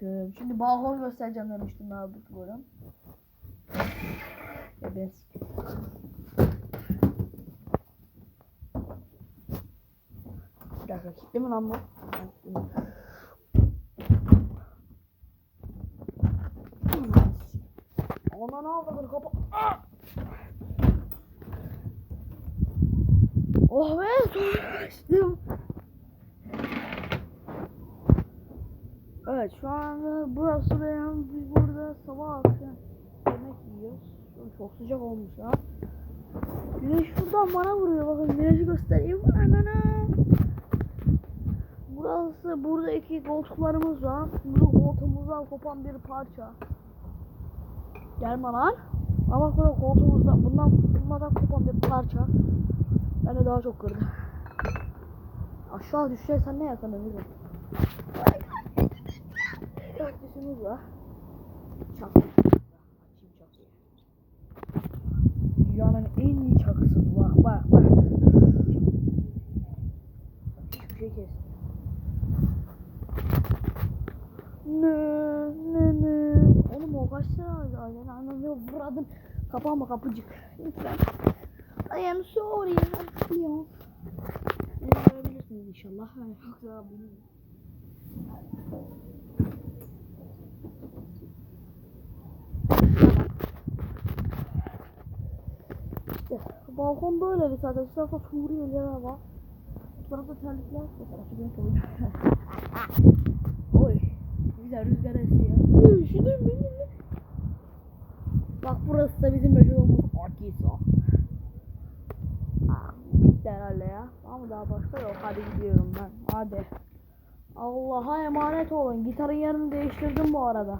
Selamünaleyküm. Şimdi balkon göstereceğim demiştim abi buyurun. Ya ben Bir dakika kilitli mi lan bu? Oldu kapa? Ah! Oh be açtım. Evet şu anda burası benim biz burada sabah akşam yemek yiyoruz. Çok sıcak olmuş ya. Güneş şuradan bana vuruyor bakın güneşi göstereyim. Anana. Burası burada iki koltuklarımız var. Burada koltuğumuzdan kopan bir parça. Gelme lan. Ama burada koltuğumuzdan bundan bundan kopan bir parça. Ben de daha çok kırdım. Aşağı düşersen ne yakınır bizim. Kaktüsümüz var. Çak. Açayım çakıyı. Dünyanın en iyi çakısı. Bak bak bak. Hiçbir şey kes. Ne ne ne. Oğlum o kaç lira ailen anlamıyor. Vuradım. Kapağıma kapıcık. Lütfen. I am sorry. Biliyorum. Beni görebilirsiniz inşallah. Yoksa bilmiyorum. İşte balkon böyle zaten. Şu tarafta Suriyeliler var. Bu tarafta terlikler. Bu tarafta ben koyayım. Oy. Güzel rüzgar esiyor. Uy, Üşüdüm beni. Bak burası da bizim yaşadığımız Akisa. Aa, Bitti herhalde ya. Ama daha başka yok. Hadi gidiyorum ben. Hadi. Allah'a emanet olun. Gitarın yerini değiştirdim bu arada.